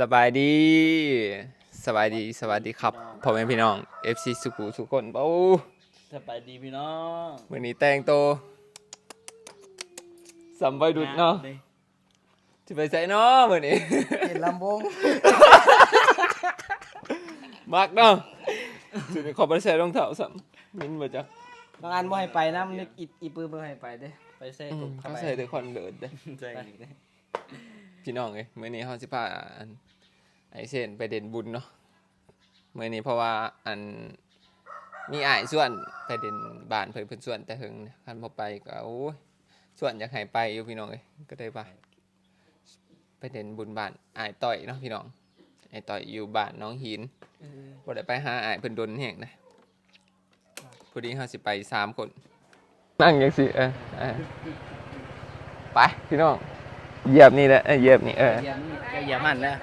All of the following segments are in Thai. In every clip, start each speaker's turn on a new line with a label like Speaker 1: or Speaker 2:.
Speaker 1: สบายดีสบายดีสวัสดีครับพ่อแม่พี่น้อง FC สุขุสุกคนโอ้
Speaker 2: สบายดีพี่น้อง
Speaker 1: มื้อนี้แต่งโตวสำใบดุดเนาะสิไปใส่เนาะมื้อนี้
Speaker 3: เห็นลำวง
Speaker 1: มักเนาะสิไปขอบ่ได้ใส่รองเท้าซ้ํมินบ่จัก
Speaker 3: บางอันบ่ให้ไปนะมันนึกอีอีปืนบ่ให้ไปเด้
Speaker 2: ไปเซ่
Speaker 1: อื
Speaker 2: กุ
Speaker 1: ม
Speaker 2: ม
Speaker 1: เขาใส่แต่คอนเดิร์ดเด้
Speaker 2: ใส่อีกเลย
Speaker 1: พี่น้องเอ้ยมื้อนี้เฮาสิพาอันไอเซนไปเด่นบุญเนาะมื้อนี้เพราะว่าอันมีอ้ายส่วนไปเด่นบ้านเพิ่นเพิ่นส่วนแต่เฮิงคันบ่ไปก็โอ้ยส่วนอยากให้ไปอยู่พี่น้องเอ้ยก็ได้ไปไปเด่นบุญบ้านอ้ายต่อยเนาะพี่น้องไอ้ต่อยอยู่บ้านน้องหินบ่ได้ไปหาอ้ายเพิ่นดนแฮงนะพอดีเฮาสิไปสามคนนั่งจังซี่เออเออไปพี่น้อง เหยียบนี่แหละเออเหยียบนี่เออ
Speaker 3: อย่านี่
Speaker 2: ก็อย่ามันนะ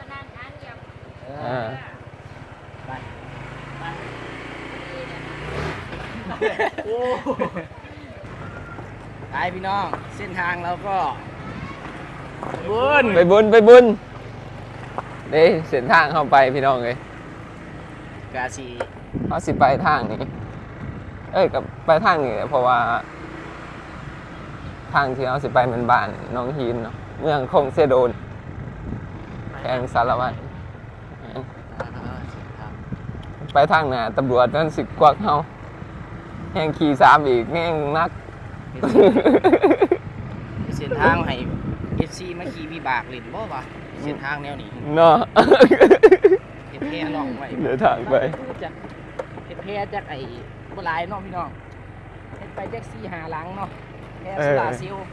Speaker 1: อ่า
Speaker 3: ไปพี่น้อง เส้นทางเราก็บุญ
Speaker 1: ไปบุญไปบุญเด้เส้นทางเข้าไปพี่น้องเลย
Speaker 3: กาสี
Speaker 1: เขาสิไปทางนี้ เอ้ยกับไปทางนี้แหละเพราะว่า ทางที่เขาสิไปมันบ้านหน้องหินเนาะ เมืองคงเซโดนแขวงสารวัตรไปทางหน้าตำรวจนั่นสิกวักเฮาแห่งขี่สามอีกแง่งนัก
Speaker 3: เส้นทางให้ FC มาขี่วิบากเล่นบ่วะเส้นทางแนวนี้
Speaker 1: เนาะ
Speaker 3: เฮ็ดแพร่ลองไว้
Speaker 1: เดินทางไป
Speaker 3: จากเฮ็ดแพร่จากไอ้บ่หลายเนาะพี่น้องเฮ็ดไปจาก4 5หลังเนาะแพร่โซลาร์เซลล์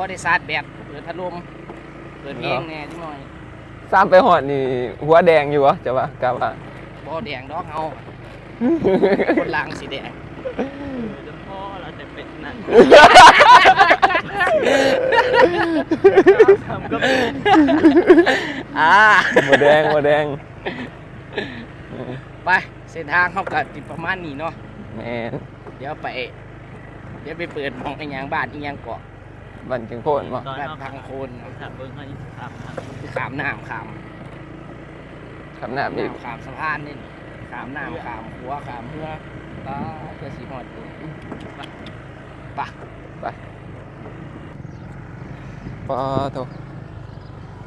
Speaker 3: พอได้ชาร์จแบตเปิดพัดลมเปิดเพลงแหน่จังหน่อย
Speaker 1: สามไปหอดนี่หัวแดงอยู่วะจะว่ากะว่า
Speaker 3: บ่แดงดอกเฮาคนหลังสีแดง
Speaker 2: จนพ่อเราจะเป็นนั่นทำก็เป็น
Speaker 3: อ่า
Speaker 1: หัวแดงหัวแดง
Speaker 3: ไปเส้นทางเขาก็ติประมาณนี้เนาะ
Speaker 1: แมน
Speaker 3: เดี๋ยวไป เดี๋ยวไปเปิดหมองไอ้หยังบ้านอีหยังเกาะ
Speaker 1: บันเกิงโคตรบ่
Speaker 2: ตอน
Speaker 3: บ้าน
Speaker 2: เรา
Speaker 3: ทางโคน
Speaker 2: ขับเบิ้งเขาอีกขับ
Speaker 3: ขามน้ำขาม
Speaker 1: คำหน้าอีก
Speaker 3: น้ำขามสะพานนี่นี่ขามน้ำขามหัวขามเรือป้าเพื่อสีหอดอยู่ไป
Speaker 1: ปอโท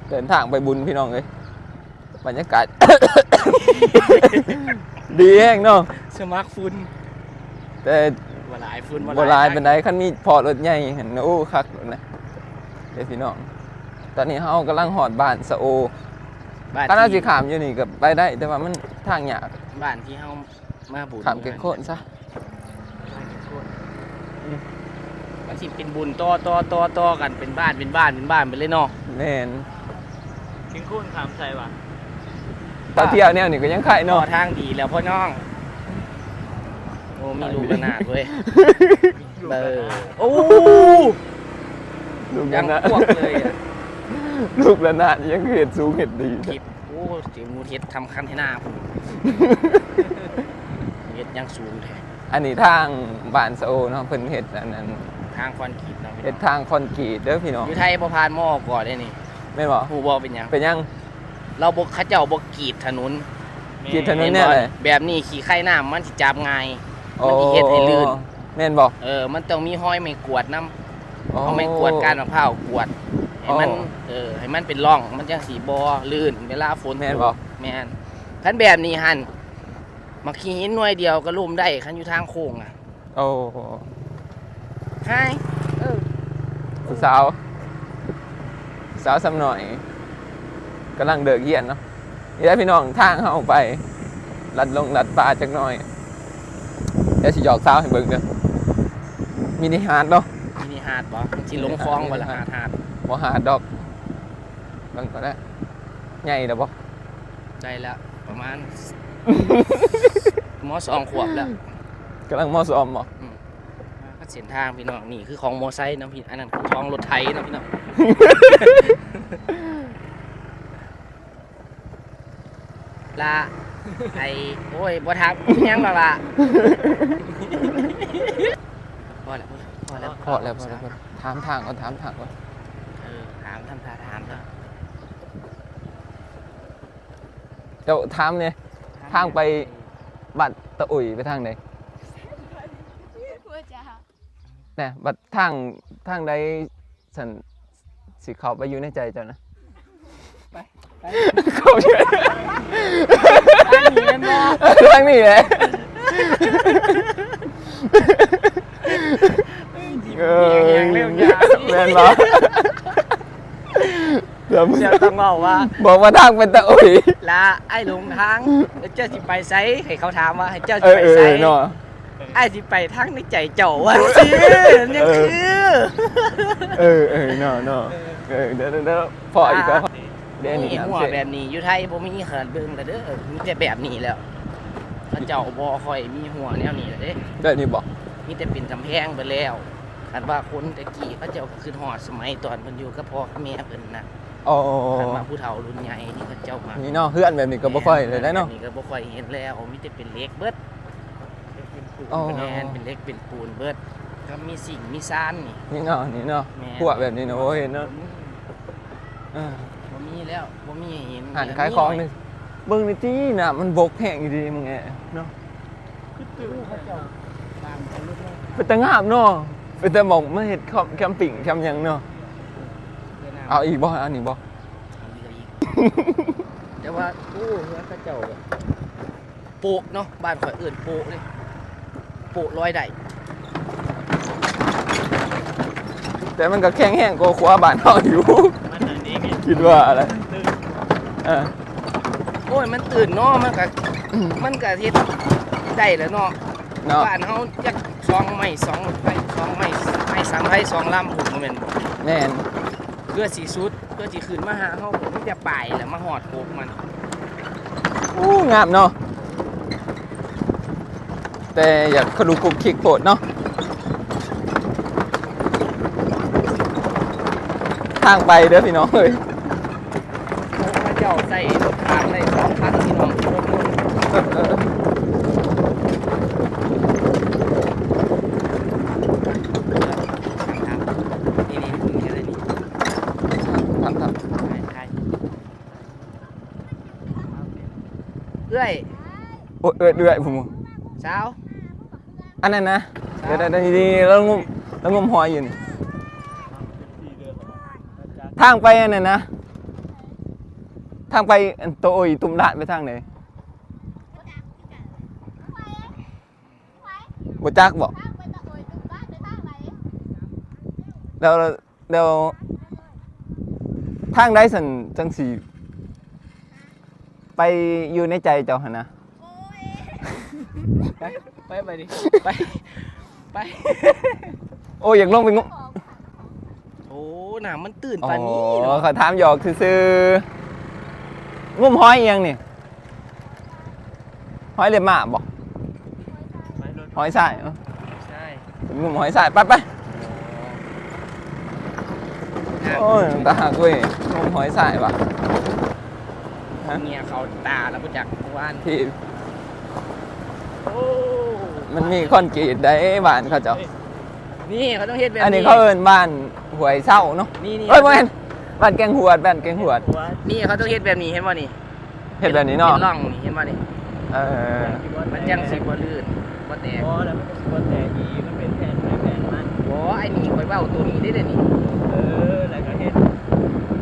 Speaker 1: เดินทางไปบุญพี่น้องเลยบรรยากาศ ดีแห้งเนาะ
Speaker 3: สมัครฟุน
Speaker 1: แต่
Speaker 3: บ่หลายฟุน
Speaker 1: โบราณเป็นไดคันมีพอรถใหญ่เห็นโอ้คักเลยนะเดี๋ยวพี่น้อง ตอนนี้เฮากำลังหอดบ้านสะโอ
Speaker 3: บ้าน
Speaker 1: ข้าราช
Speaker 3: ที่
Speaker 1: ขามอยู่นี่กับไปได้ แต่ว่ามันทางยาก
Speaker 3: บ้านที่เฮามาบุญ
Speaker 1: ขามเก่งโคตรซะ
Speaker 3: มันสิเป็นบุญต่อต่อต่อต่อกันเป็นบ้านเป็นบ้านเป็นบ้านไปเลยเนาะ
Speaker 1: แม่น
Speaker 2: กินคุ้นขามใส่ว่ะ
Speaker 1: ตาเที่ยวแนวนี่ก็ยังไข่
Speaker 3: ต่อ
Speaker 1: เนาะ
Speaker 3: ทางดีแล้วพ่อน้องโอ้มีลูกระนาดเว้ยเบอร์โอ้
Speaker 1: ลูก
Speaker 3: ยั
Speaker 1: ระ
Speaker 3: ง
Speaker 1: นาด
Speaker 3: พวกเลยอะ
Speaker 1: ลูกระนาดยังเห็ดสูงเห็ดดี
Speaker 3: คลิปโอ้เสียงมูเทสทำคันให้หน้าผมเฮ็ดยังสูงแท้
Speaker 1: อันนี้ทางบ้านสะโอเนาะเพิ่นเห็ดอันนั้น
Speaker 3: ทางคอนกรีตเนาะพี่
Speaker 1: เห็ด
Speaker 3: น้อง
Speaker 1: ทางคอนกรีตเด้อพี่น้อง
Speaker 3: อยู่ไทยบ่ผ่านหม้อก่อนได้นี่
Speaker 1: แม่นบ่
Speaker 3: ผู้บ่เป็นหยัง
Speaker 1: เป็นยัง
Speaker 3: เราบ่เขาเจ้าบ่กรีดถนน
Speaker 1: กรีดถนนเนี่ย
Speaker 3: ห็บ่
Speaker 1: เลย
Speaker 3: แบบนี้ขี่ไข่น้ำมันสิจับง่าย
Speaker 1: โอ้
Speaker 3: มันสิเฮ็ดให้ลื่น
Speaker 1: แม่นบ่
Speaker 3: เออ มันต้องมีห้อยไม่กวดน้ำ
Speaker 1: โอ้
Speaker 3: เอาไม่กวดการมะพร้าวกวดให้มัน
Speaker 1: อ๋อ
Speaker 3: เออให้มันเป็นร่อง มันจังสีบอลื่น เวลาฝน
Speaker 1: แม่น
Speaker 3: ต
Speaker 1: บ่
Speaker 3: กแม่นคันแบบนี้หันมาขี่หินหน่วยเดียวก็ลุ่มได้คันอยู่ทางโค้งอะ
Speaker 1: โอ้
Speaker 3: ใช่เออ
Speaker 1: ผู้สาวสาวสำหน่อยกำลังเดิกเยียนเนาะนี่ได้พี่น้องทางเฮาไปลัดลงลัดป่าจักหน่อย เดี๋ยวสิหยอกสาวให้เบิ่งเด้อมินิฮาร์ดเนาะ
Speaker 3: มินิฮาร์ดบ่ที่ลงคลองบ่ละฮาร์ดฮาร์ด
Speaker 1: บ่หาดอกเบิ่งก็ได้ใหญ่แล้วบ่
Speaker 3: ได้แล้วประมาณมอสองขวบแล้ว
Speaker 1: กำลังมอสอมบ่
Speaker 3: ก็เส้นทางพี่น้องนี่คือของมอไซค์นะพี่อันนั้นคือของรถไถนะพี่น้อง ลาไอโอ้ยบ่ทักยังหรอกล่ะพอแล้วพอแล้ว
Speaker 1: พอแล้วพอแล้วพอแล้วถามทางก่อนถามทางก่อน
Speaker 3: เออถามทำท่าถามท่า
Speaker 1: จ้าถามเนี่ยทางไปบัดตะอุ่ยไปทางไหน
Speaker 4: พูดจ้า
Speaker 1: เนี่ยบัดทางทางใดสันสิเข้าไปอยู่ในใจเจ้านะ
Speaker 3: ไปไป
Speaker 1: เข้าอยู่
Speaker 3: ทางนี้แม่นบ่
Speaker 1: ทางนี้แหละเออ
Speaker 3: อย่างยา
Speaker 1: แม่นบ่เดี๋ยว
Speaker 3: เดี๋ยวต้องบอกว่า
Speaker 1: บอกว่าทางเป็นตะอุย
Speaker 3: ลาไอ้หลงทางเจ้าสิไปไสให้เขาถามว่าให้เจ้าสิไปไส
Speaker 1: เนาะ
Speaker 3: ไอ้สิไปทางในใจเจ้าว่าสิยังคือ
Speaker 1: เออเออเนาะเนาะเออเดี๋ยวเดี๋ยวพออีกแล้ว เดี๋ยว
Speaker 3: มี
Speaker 1: นี้
Speaker 3: หัวแบบนี้อยู่ไทยบ่มีเขินเบิ่งแล้วเด้อมีแต่แบบนี้แล้วพระเจ้าบ่ค่อยมีหัวแนวนี้แล้วเด้
Speaker 1: เดี๋ยวนี้บอก
Speaker 3: มีแต่เป็นกำแพงไปแล้วคันว่าคนตะกี้เขาเจ้าขึ้นฮอดสมัยตอนเพิ่นอยู่กับพ่อกับแม่เพิ่นน่ะ
Speaker 1: อ๋อ
Speaker 3: คันว่าผู้เฒ่ารุ่นใหญ่ที่เขาเจ้ามา
Speaker 1: นี่เนาะเพื่อนแบบนี้ก็บ่ค่อยเลยได้เนาะ
Speaker 3: แบบนี่ก็บ่ค่อยเห็นแล้วมีแต่เป็นเหล็กเบิด
Speaker 1: อ๋อ
Speaker 3: แม่นเป็นเหล็กเป็นปูนเบิดก็มีสิ่งมีซานนี่
Speaker 1: นี่เนาะนี่เนาะ
Speaker 3: แม่น
Speaker 1: พวกแบบนี้เนาะโอ้เห็นเนาะเออ
Speaker 3: บ่ มีแล้วบ่มีให้เห็น
Speaker 1: หันขายของนี่เบิ่งนี่ตีน่ะมันบกแห้งอยู่ดีมึงแอเนาะ
Speaker 3: เขาเจ้าตามไปเรื่อย
Speaker 1: เป็นตะงามเนาะเป็นตะหมองมาเฮ็ดแคมปิ้งแคมหยังเนาะ
Speaker 3: ๆ
Speaker 1: เอาอีกบ่อันนี้บ่
Speaker 3: เอาเรืออีกแต่ว่าโอ้เรือเขาเจ้าแบบโปะเนาะบ้านข่อยเอิ้นโปะเลยโปะร้อยได้
Speaker 1: แต่มันก็แข็งแห้งกว่าขวาบ้านเฮาอยู่
Speaker 2: มันอันนี้ไง
Speaker 1: คิดว่าอะไร
Speaker 2: ตื่น
Speaker 1: เออ
Speaker 3: โอ้ยมันตื่นเนาะมันก็มันก็เฮ็ดได้แหล้วเนาะ
Speaker 1: เนาะ
Speaker 3: บ้านเฮาจักสองไม้สองไม้สองไม้ไม้สามไม้สองลำผมแม่นบ่
Speaker 1: แม่น
Speaker 3: เพื่อสิสุดเพื่อสิขึ้นมาหาเฮาผมจะไปแล้วมาหอดโกกมัน
Speaker 1: อู้งามเนาะแต่อยากขลุกคลุกคลิกโพดเนาะทางไปเด้อพี่น้องเอ้ย
Speaker 3: พระเจ้าใส่รถทางได้สองคันพี่น้องรถรถ
Speaker 1: เออเออ
Speaker 3: ทางๆนี่นี่นี่อะไรนี่
Speaker 1: ทางทาง
Speaker 3: ใช่ใช่เอ้ย
Speaker 1: โอ้ย เอื้อยเอื้อยผม
Speaker 3: สาว
Speaker 1: อันนั้นนะเดี๋ยวเดี๋ยวเดี๋ยวดีๆแล้วงมแล้วงมหอยอยู่นี่
Speaker 2: ที่เดิมจ้า
Speaker 1: ทางไปอันนั้นนะ ทางไปอันโตโอยตุ่มลาดไปทางไหนบ่จักบอก
Speaker 4: ข้างไปตะโอยตึงบ้านไปทางไหน
Speaker 1: แล้วแล้วทางใดสันจังสีไปอยู่ในใจเจ้าหนนะ
Speaker 4: โอ้ย
Speaker 3: ไปไปไปดิไปไป
Speaker 1: โอ้ยอยากลงไปงม
Speaker 3: โอ้หนามันตื่น
Speaker 1: อ๋
Speaker 3: ปานนี้
Speaker 1: อ
Speaker 3: เนาะ
Speaker 1: เขาถามหยอกซื่อๆงมหอยอีหยังนี่หอยเล็บหมาบอก
Speaker 2: ไปรถ
Speaker 1: หอยสายเอ้า
Speaker 3: ใช่
Speaker 1: เป็นงมหอยสายไปไปโอ้ยตาหักเว้ยงมหอยสายว่ะฮะ
Speaker 3: เมียเขาตาแล้วประจักษ์เมื่อวาน
Speaker 1: ที่
Speaker 3: โอ้
Speaker 1: มันมีคอนกรีตได้บ้านเขาเจ้า
Speaker 3: นี่เขาต้องเฮ็ดแบบนี้
Speaker 1: อันนี้เขาเอิ้นบ้านหวยเศร้าเนาะ
Speaker 3: นี่นี่
Speaker 1: เอ้ยบ่แม่นบ้านแกงหวดบ้านแกงหวด
Speaker 2: ว่า
Speaker 3: นี่เขาต้องเฮ็ดแบบนี้เห็นบ่นี่
Speaker 1: เฮ็ดแบบนี้เนาะ
Speaker 3: ป็ร่องนี่เห็นบ่นี่
Speaker 1: เออ
Speaker 3: มันจังสิบ่ลื่นบ่แตก
Speaker 2: พอแล้วมันก็สิบ่แต่อีมันเป็นแผนไปแผนมัน
Speaker 3: บ่ไอ้นี่ข่อยเว้าตัวนี้ได้เด้อนี่
Speaker 2: เออแล้วก็เฮ็ด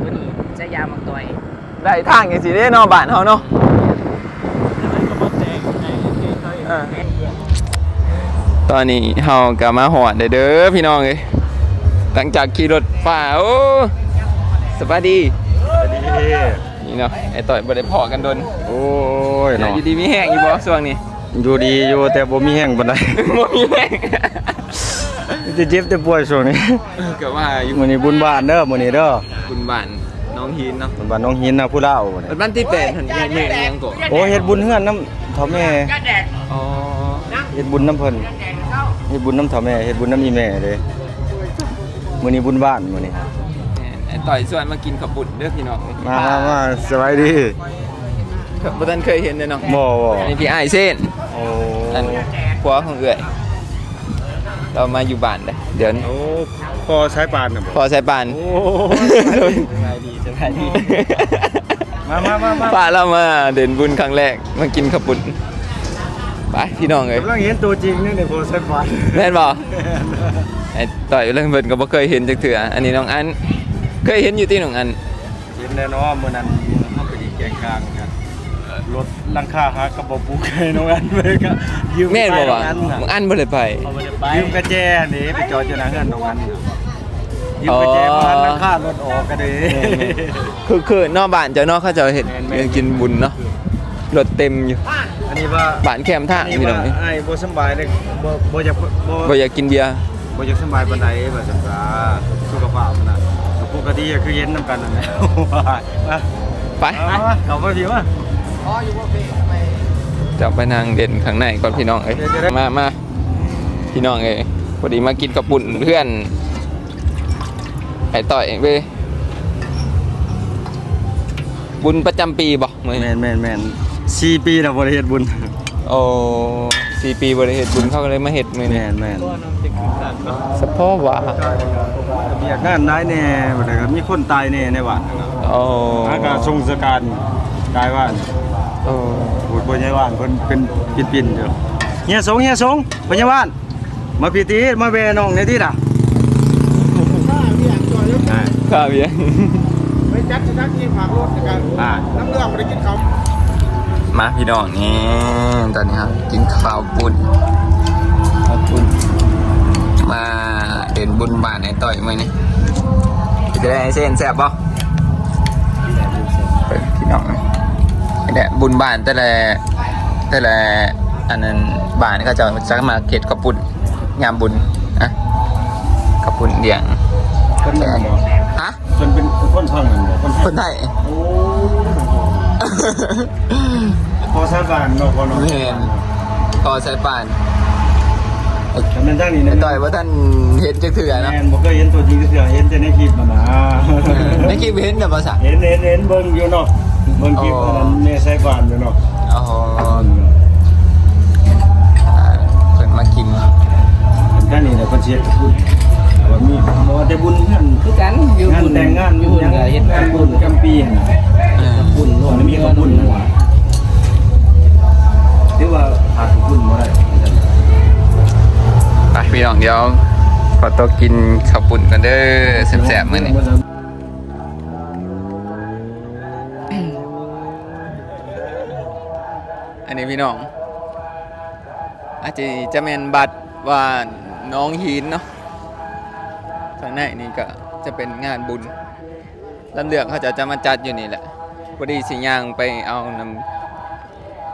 Speaker 3: ตัวนี้ใช้ยามักต่อย
Speaker 1: ได้ทางจังซี่เด้เนาะบ้านเฮาเนาะ
Speaker 2: แล้วมันก็บ่แต่งไอ้ที่เขาเห็น
Speaker 1: อ่า ตอนนี้เฮาก็มาฮอดได้เด้อพี่น้องเอ้ยหลังจากขี่รถฝ่าโอ้สวัสดีนี่เนาะไอ้ต่อยบ่ได้พอกันดน
Speaker 5: โอ้ย
Speaker 1: เดี๋ยว
Speaker 5: เนาะ
Speaker 1: อยู่ดีมีแห้งอยู่บ่ช่วงนี้
Speaker 5: อยู่ดีอยู่แต่บ่มีแห้งปานใด
Speaker 1: บ่มีแห้ง
Speaker 5: จะเจ็บแต่ป่วยช่วงนี้
Speaker 1: ก็ว่าอยู่
Speaker 5: มื้อนี้บุญบ้านเด้อมื้อนี้เด้อ
Speaker 1: คุณบ้านน้องหินเนาะ
Speaker 5: บุญบ้านน้องหินนะผู้เล่ามื้อนี้
Speaker 1: เป็นบ้านที่แปดหันยืนยืนยังก่อน
Speaker 5: โอ้เฮ็ดบุญเฮือนน้ำเฒ่าแม่
Speaker 1: อ๋อ
Speaker 5: เฮ็ดบุญน้ำเพิ่นเฮ็ดบุญน้ำเฒ่าแม่เฮ็ดบุญน้ำอีแม่เด้มื้อนี้บุญบ้านมื้อนี้
Speaker 1: ไอ้ต่อยส่วนมากินขับบุญเด้อพี่น้อง
Speaker 5: มามามาสบายดี
Speaker 1: บ่ทันเคยเห็นเลยเนาะ
Speaker 5: บ่บ่
Speaker 1: อันนี้พี่อ้ายเส้น
Speaker 5: โอ้
Speaker 1: อันผัวของเอื้อยเรามาอยู่บ้านเด้อเดี๋ยวนี้
Speaker 5: โอ้พอสายปานน่ะบ่
Speaker 1: พอใส่ปาน
Speaker 5: โอ้
Speaker 1: สบายดีสบายดี
Speaker 5: มามามามา
Speaker 1: พาเรามาเด่นบุญครั้งแรกมากินข้าวปุ้น ไปพี่น้องเอ้ย
Speaker 5: กำลังเห็นตัวจริงนี่ในโพสต์ฟัน
Speaker 1: แม่นบ่ไอ้ต่อยเรื่องเพิ่นก็บ่เคยเห็นจักเทื่ออันนี้น้องอันเคยเห็นอยู่ที่น้องอัน
Speaker 5: เห็นแน่นอนมื้อนั้นเขาไปดีแกงกลางกันรถลังคาหากระบอกปูไก่น้องอันไปก็ยืม
Speaker 1: แม่นบ่วะ
Speaker 5: ไปน้อง
Speaker 1: น้
Speaker 5: อั
Speaker 1: อนงอันบ่ได้ไป
Speaker 2: เอาไปไป
Speaker 5: ยืมกระแจนี่ไปจอดอยู่หน้าเฮือนน้องอันยืมกระแจ
Speaker 1: อ๋อ
Speaker 5: มาลังคารถออกก็ได้
Speaker 1: คือคือนอกบ้านเจ้าเนอกเขาเจะเห็น
Speaker 5: แม่นๆ
Speaker 1: ยังกินบุญเนาะ รถเต็มอยู่
Speaker 5: อันนี้ว่า
Speaker 1: บ้านแคมท่า
Speaker 5: อันนี้
Speaker 1: พี่น้
Speaker 5: ว่า
Speaker 1: องนี่
Speaker 5: ไอ้บ่สำบายเลยบ่บ่อยากบ่
Speaker 1: บ่อยากกินเบียร์
Speaker 5: บ่อยากสำบายปานใดว่าซั่นซะสุขภาพมันน่ะก็ปกติก็คือเย็นนํกันนั่นแหละมา
Speaker 1: ไป
Speaker 5: เอามาเข้ามาพี่มา
Speaker 3: อ๋ออยู่บ่เพ่ไป
Speaker 1: จะไปนางเด่นข้างในก่อนพี่น้องเอ้ย
Speaker 5: เดี๋ยวจะได้
Speaker 1: มามาพี่น้องเอ้ยพอดีมากินกับปุ่นเพื่อนไอ้ต่อยเว้ยบุญประจำปีบ่มื้อ
Speaker 5: แม
Speaker 1: นี้
Speaker 5: นแมนแมน สี่ปีแล้วบริเฮ็ดบุญ
Speaker 1: โอ้สี่ปีบ่ได้เฮ็ดบุญเขาก็เลยมาเฮ็ดมื้อ
Speaker 5: แม
Speaker 1: นี้
Speaker 5: นแมน
Speaker 2: ก็น้ำจะขึ้นสั่นเนาะ
Speaker 1: สะพอว่า
Speaker 5: มีอาการได้แน่บ่ได้ก็มีคนตายแน่ในบ้านนะครับ
Speaker 1: โอ้
Speaker 5: อากาศทรงสการกายว่า
Speaker 1: โอ้
Speaker 5: บุญพญาว่านเพิ่นเป็นปิ่นๆอยู่เฮียสงเฮียสงพญาว่าน มาพี่ตีมาแวน้องในที่น่ะอ่า
Speaker 1: ข้าวเบียร์
Speaker 6: ไปจัดจัดที่ผักรถกัน
Speaker 5: อ่า
Speaker 6: น้ำเลือดไม่ได้กินเขา
Speaker 1: มาพี่น้องนี่ตอนนี้ครับกินข้าวปุ้นข้าวปุ้นมาเด่นบุญบานไอ้ต่อยมื้อนี้จะได้ไอ้เส้นแซ่บบ่เปิดพี่น้องเลยไอ้เนี่ยบุญบานแต่ละแต่ละอันนั้นบานเขาจะจะมาเก็ดข้าวปุ้นยามบุญอะข้าวปุ้นเดี่ยง
Speaker 5: เพิ่นนั่นบ่
Speaker 1: ฮะ
Speaker 5: เพิ่นเป็นคนทางนั้นบ่คน
Speaker 1: คนไทย
Speaker 5: โอ้ พอสาบานเนาะพอเนาะ
Speaker 1: เห็นพอใส่ป่าน
Speaker 5: แต่มันทางนี้
Speaker 1: ไอ้
Speaker 5: นะ
Speaker 1: ต่อยว่าท่านเห็นจักเถื่อเนาะ
Speaker 5: แม่นบ่เคยเห็นตัวจริงเทื่อเห็นแต่ในคลิปมันนะ
Speaker 1: ในคลิปเห็นแต่ภาษา
Speaker 5: เห็นเห็นเห็นเบิ่งอยู่เนาะเบิ่งคลิป
Speaker 1: อ๋ออั
Speaker 5: อันนั้นแม่ใส่บ้านอยู่เนาะ
Speaker 1: อ๋อเพิ่นมากิน
Speaker 5: ท่านนี่แหละเพิ่นสิเฮ็ดบุญว่ามีบ่ว่าแต่บุญงาน
Speaker 3: คือกันอยู่
Speaker 5: งาน
Speaker 3: บุญ
Speaker 5: แต่งงาน
Speaker 3: อยู่บุญ
Speaker 5: ยัง
Speaker 3: ก็เฮ็ด
Speaker 5: งานบุญจำปีน่ะ
Speaker 1: เออ
Speaker 3: บุญรวม
Speaker 5: มันมีกับบุญนะ ถือว่าขาดบุญบ่ได้
Speaker 1: ไปพี่น้องเดี๋ยวขอตัวกินข้าวปุ่นกันเด้อแซ่บๆมื้อนี้อันนี้พี่น้อง อาจจะจะแมนบัตรว่าน้องหินเนาะข้างในนี่ก็จะเป็นงานบุญลำเลือกเขาจะจะมาจัดอยู่นี่แหละพอดีสิย่างไปเอาน้ำ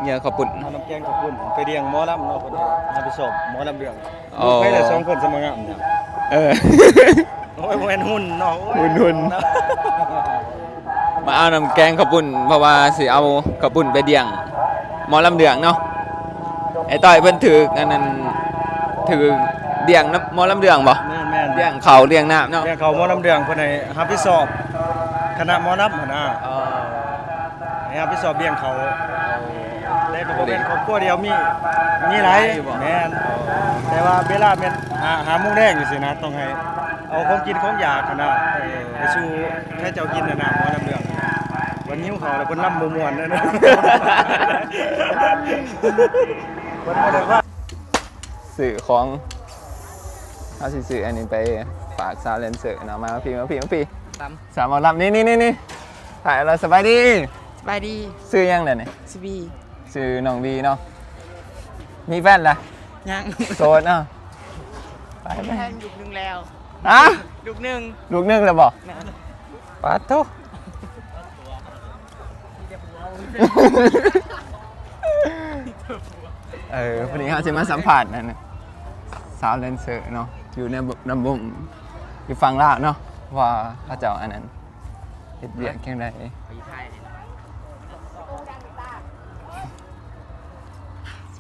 Speaker 1: เหงื่อข้าวปุ่น
Speaker 5: เอาน้ำแกงกับบุญไปเลี้ยงหมอลำเนาะเพิ่นเอาไปสอบหมอลำเรื่อง
Speaker 1: อ๋อ
Speaker 5: ไปได้สองคนสมงามเนี่ย
Speaker 1: เออ
Speaker 5: โอ้ยบ่แม่นหุ่นเนาะโอ้ย
Speaker 1: หุ่นหุ่น มาเอาน้ำแกงข้าวปุ้นเพราะว่าสิเอาข้าวปุ้นไปเดี่ยงหมอลำเดืองเนาะไอ้ต้อยเพิ่นถืออันนั้นถือเดี่ยงน้ำหมอลำเดืองบ่
Speaker 5: แม่นแม่น
Speaker 1: เดี่ยงเขาเดี่ยงน้ำเนาะ
Speaker 5: เรียกเขาหมอลำเดืองเพิ่นให้รับผิดชอบคณะหมอลำหั่นน่ะ
Speaker 1: อ๋อ
Speaker 5: ให้รับผิดชอบเลี้ยงเขา แต่ก็บ่แม่นครอบครัวเดียวมีมีหลายแม่นแต่ว่าเวลาแม่นหาหาโมงแดงจังซี่นะต้องให้เอาของกินของอยากหั่นน่ะไปสู่ให้เจ้ากินน่ะนะหมอลำเดืองวันนี้เขาแล้วเพิ่นลำบ่ม่วนนะเนาะเพิ่นบ่ได้ว่า
Speaker 1: สื่อของเอาสิสื่ออันนี้ไปฝากซาวเลนเซอร์เนาะมาพี่มาพี่มาพี่
Speaker 3: ตาม
Speaker 1: สามหมอลำนี่นี่นี่นี่ถ่ายเราสบายดี
Speaker 3: สบายดี
Speaker 1: ซื้อยังเดี๋ยวนี้
Speaker 3: สบี
Speaker 1: ซื้อน้องบีเนาะมีแฟนละ
Speaker 3: ยัง
Speaker 1: โสดเนาะไปไป
Speaker 3: แทนยุกนึงแล้ว
Speaker 1: ฮะ
Speaker 3: ยุกนึง
Speaker 1: ลูกนึงเลยบอกปาโตเออพอดีเขาจะมาสัมผัสนั่นน่ะสาวเลนเซอร์เนาะอยู่ในระบบอยู่ฟังลาวเนาะว่าเขาเจ้าอันนั้นเฮ็ดเบียกแค่ไหนส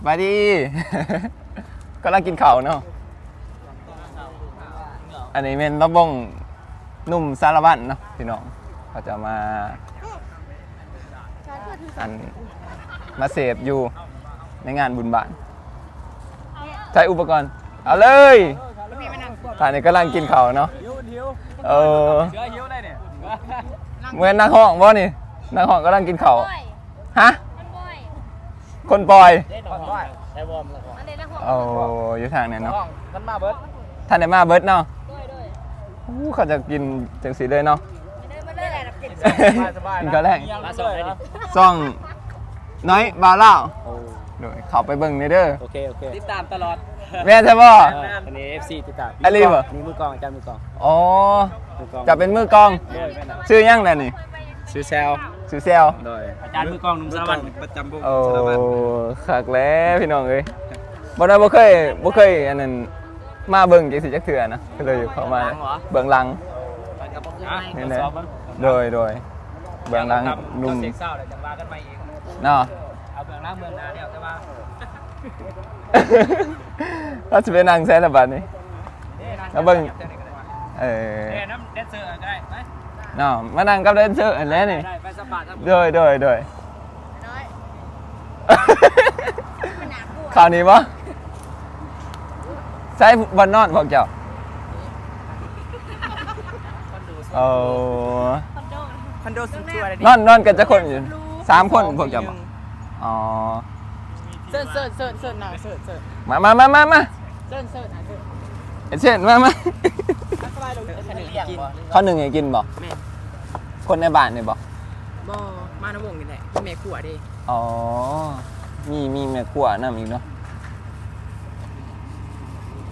Speaker 1: บายดี ก็ลังกินข้าวเนาะ อันนี้เป็นระบงหนุ่มสารวัตรเนาะพี่น้องเขาจะมา อันมาเสพอยู่ในงานบุญบานใช้อุปกรณ์ เอาเลยตอนนี้กำลังกินข้าวเนาะ
Speaker 2: หิวหิว
Speaker 1: เออ
Speaker 2: เชื้อหิวได้เนี่ย
Speaker 1: เหมือนนักห้องบ่นี่นางห้องกำลังกินข้าว
Speaker 4: บ่อย
Speaker 1: ฮะ
Speaker 4: มันบ่อย
Speaker 1: คนปล่อย
Speaker 3: ได้หน่อยได้วอร์มแล้วก็
Speaker 4: อันนี้นะหัว
Speaker 1: เอาอยู่ทางไหนเนาะ
Speaker 3: ห้องมันมาเบิด
Speaker 1: ท่านได้มาเบิร์ดเนาะ
Speaker 4: ด้วยด้วย
Speaker 1: อู้เขาจะกินจังสีเลยเนาะ
Speaker 4: ไม่ได้ไม่ได้อะไรหรอกกิน
Speaker 3: สบาย
Speaker 1: กินข้าวแรก
Speaker 3: มาส่งเลยดิ
Speaker 1: ซ่องน้อยบาวเล่าโดยเขาไปเบิ่งในเด้อ
Speaker 2: โอเคโอเค
Speaker 3: ติดตามตลอด
Speaker 1: แม่นใช่ป่ะ
Speaker 2: อันนี้ FC ติดตาม
Speaker 1: อะไรบ่
Speaker 2: นี่มือกองอาจารย์มือกอง
Speaker 1: อ๋อ
Speaker 2: มือกอง
Speaker 1: จะเป็นมือกลอง
Speaker 2: เด้อแม่นำ
Speaker 1: ชื่อยังไงนี่
Speaker 2: ซื้อแซล
Speaker 1: ชื่อเซล
Speaker 2: โดยอาจารย์มือกองหนุ่มสารวัตรประจำวง
Speaker 1: โอ้
Speaker 2: สารวัตร
Speaker 1: คักแล้วพี่น้องเอ้ยบ่ได้บ่เคยบ่เคยอันนั้นมาเบิ่งจังสิจักเทื่อนะก็เลยเข้ามาเบิ่งหลัง
Speaker 3: ไปกับพวกเพื่อน
Speaker 2: อะ
Speaker 3: ไม่
Speaker 1: นี่
Speaker 2: ทด
Speaker 1: แหละ
Speaker 2: สอบมัน
Speaker 1: โดยโดยเบื้องหลังหนุ่ม
Speaker 2: เสกเศร้าเลยจังว่ากันไปเอง
Speaker 1: เนาะ
Speaker 2: เอาเบื้องหลังเบื้องหน้าเนี่ยแต่ว่า
Speaker 1: เราจะไปนั่งแซ่ละบาดนี้แล้วเบิ่งเออ
Speaker 2: เอ้น้ำแดนเซอร์ก็ได้ไป
Speaker 1: เนาะมานั่งกับแดนเซอร์อันแล้วนี่
Speaker 2: ได้ไปสปาทั้ง
Speaker 1: โดยโดยโดย
Speaker 4: น้อยมันหนากลัว
Speaker 1: คราวนี้ปะใช้บอลนอนพวกเจ้าโอ้
Speaker 4: คอนโด
Speaker 3: คอนโดสุดชัวร์เลย
Speaker 1: นอนนอนกันจะคนอยู่สามคนพวกเจ้าบ่อ๋อ
Speaker 3: เสิร์ชเสิร์ชเสิร์ชเสิร์ชหน่อยเสิร์ชเสิร์ช
Speaker 1: มามามามามา
Speaker 3: เสิร์ชเสิร์ชหน่อยเสิร์ช
Speaker 1: เอ็นเช่นมามา
Speaker 3: สบายลงขนมกิน
Speaker 1: ข้าหนึ่งให้กินบ่
Speaker 3: แม่
Speaker 1: คนในบ้านเนี่ยบ่
Speaker 3: บ่มาน้ำวงนี่แหละแม่ขัวดิ
Speaker 1: อ๋อ มีมีแม่ครัวนำอีกเนาะ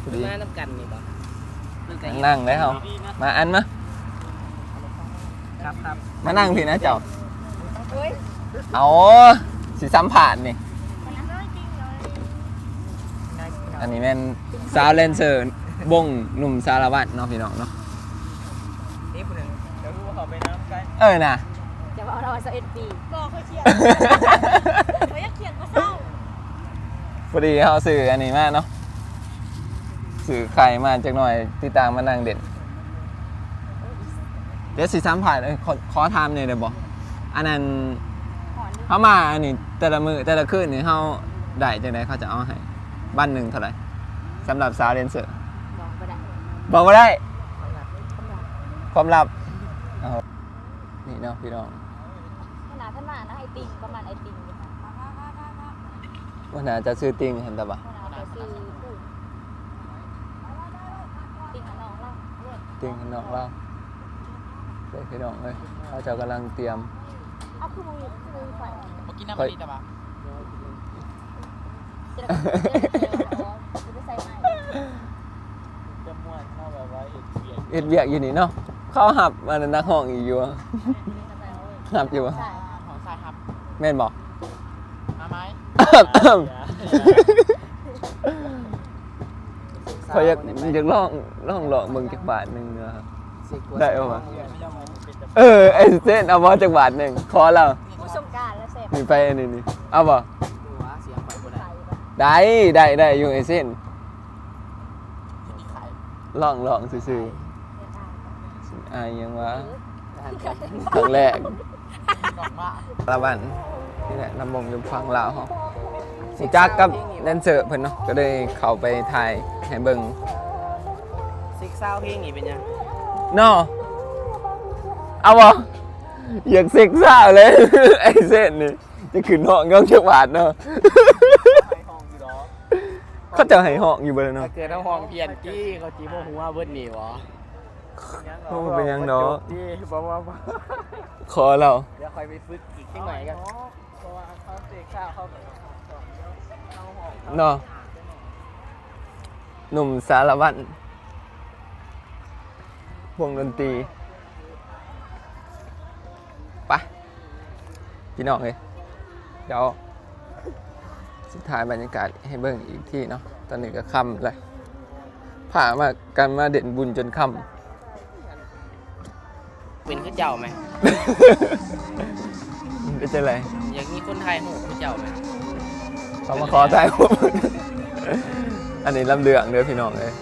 Speaker 1: พอดี
Speaker 3: มาน้ำกันนี่บ่เลิกกัน
Speaker 1: นั่งได้เฮามาอันมา
Speaker 3: ครับครับ
Speaker 1: มานั่งพี่นะเจ้า
Speaker 4: เฮ้ย
Speaker 1: เอาสิสัมผัสนี่
Speaker 4: มันน้อยจริงเลย
Speaker 1: อันนี้แม่นซาวเลนเซอร์บงหนุ่มสารวัตรเนาะพี่น้องเนาะ
Speaker 3: นี่ผู้หนึ่ง เดี๋ยวรู้ว่าเขาไปน้ำกัน
Speaker 1: เออน่ะ
Speaker 4: จะบอกเราสักเอ็ดปีบอกเขาเขียนเขาอยากเขียนก็เศร้า
Speaker 1: พอดีเขาสื่ออันนี้มาเนาะสื่อใครมาจากหน่อยติดตามมานั่งเด่นเดี๋ยวสิสัมผัสเอ้ยขอขอถามหน่อยได้บ่อันนั้น
Speaker 4: หอน
Speaker 1: เขามาอันนี้แต่ละมือแต่ละคืนนี่เขาได้จังไดเขาจะเอาให้บ้านหนึ่งเท่าไหร่สำหรับสาวเลนเซอร์
Speaker 4: บอกไปได้
Speaker 1: บอกว่าได้
Speaker 4: คำถาม
Speaker 1: ความลับเอานี่เนาะพี่น้อง
Speaker 4: ขนาดท่านมานะไอติงประมาณไอติงเลยค่ะ
Speaker 1: วันน่าจะซื้อติงเห็นแต่ปะ
Speaker 4: ขนาดจะซื้อปูติงกับน้องเราเว้ย
Speaker 1: ติงข้างนอกเราเด็กพี่น้องเลยเขาเจะกำลังเตรียม
Speaker 4: เอาคือมึงคือมึงไฟ
Speaker 3: เมื่อกี้น้ำมันดีแต่ว่า
Speaker 4: จะได้จะได้ใส่ใหม่
Speaker 2: จะม่วนเข้าแบบว่าเอ็ดเบียด
Speaker 1: เอ็ดเบียกอยู่นี่เนาะ เข้าหับมันนักห้องอีกอยู่อะหับอยู่อะ แม่นบอก
Speaker 3: มาไหม
Speaker 1: เขาอยากอยากลองลองลองเบิ่งจักบาทหนึ่งนะครับ ได้เอาวะเออไอ้เส้นเอาบอจักบาทหนึ่งขอเรา
Speaker 4: ผู้สงการแล้วเสร็จ
Speaker 1: นี่ไปอันนี้นี่เอาบ่
Speaker 3: ดูว่าเสียงไปบ่ได้
Speaker 4: ใส่แบบ
Speaker 1: ได้ได้ได้อยู่ไอ้เส้น
Speaker 3: ที่ขาย
Speaker 1: ลองลองซื่อ
Speaker 4: เดินทาง
Speaker 1: ๆอายยังวะ
Speaker 3: ทาน
Speaker 1: ครั้งแรก
Speaker 3: ดอกว่า
Speaker 1: ละวันนี่แหละลำบงอยู่ฟังลาวเขาสิจักกับแดนเซอร์เพิ่นเนาะก็เลยเข้าไปถ่ายให้เบิ่ง
Speaker 3: ซิกซาวเพลงนี่เป็นยัง
Speaker 1: เนาะเอาบ่อยากเซ็กซ่าเลยไอ้เส้นนี่จะขึ้นห้องย่องจักบาทเนาะเขาจะให้ห้องอยู่บ่ล่ะเนาะ
Speaker 3: เกิดทั้งห้องเพียนกี้เขาจีโมหัวเบิ้ลนี่วะ
Speaker 1: โอ้เป็นยังเนาะ
Speaker 3: จี้บอกว่า
Speaker 1: ขอเรา
Speaker 3: เดี๋ยวคอยไปฝึกอีกที่ไหนกันเพราะว่าเขาเสกซาวเขา
Speaker 1: เนาะหนุ่มสารวัตรวงดนตรีไปพี่น้องเลยเดี๋ยวสุดท้ายบรรยากาศให้เบิ่งอีกที่เนาะตอนนี้ก็ค่ำเลยผ่ามากันมาเด่นบุญจนค่
Speaker 3: เป็นข้า เจ้าไหมำ
Speaker 1: เป็นจะไร
Speaker 3: อย่างนี้คนไทยหูข้าเจ้าไหม
Speaker 1: เขามาขอถ่ายรูปอันนี้ลำเลืองเด้อพี่น้องเลย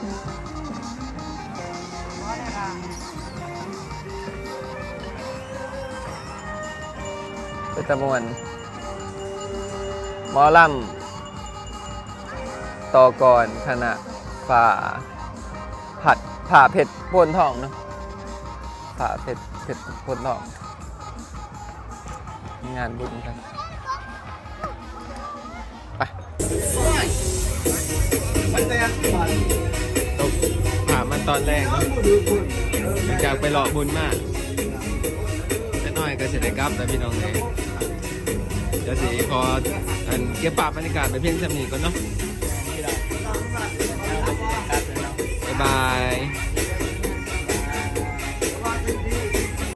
Speaker 1: เป็นตะมวนหมอลำต่อก่อนคณะฝ่าผัดผ่าเผ็ดโพนทองเนาะ ผ่าเผ็ดเผ็ดโพนทองงานบุญกันไปตกผ่ามาตอนแรกเนอะหลังจากไปหลอกบุญมากแต่น้อยก็เสร็จกลับแต่พี่น้องเลยเดี๋ยวสิขออันเก็บภาพบรรยากาศไปเพียงเท่านี้ก่อนเนาะบ๊ายบาย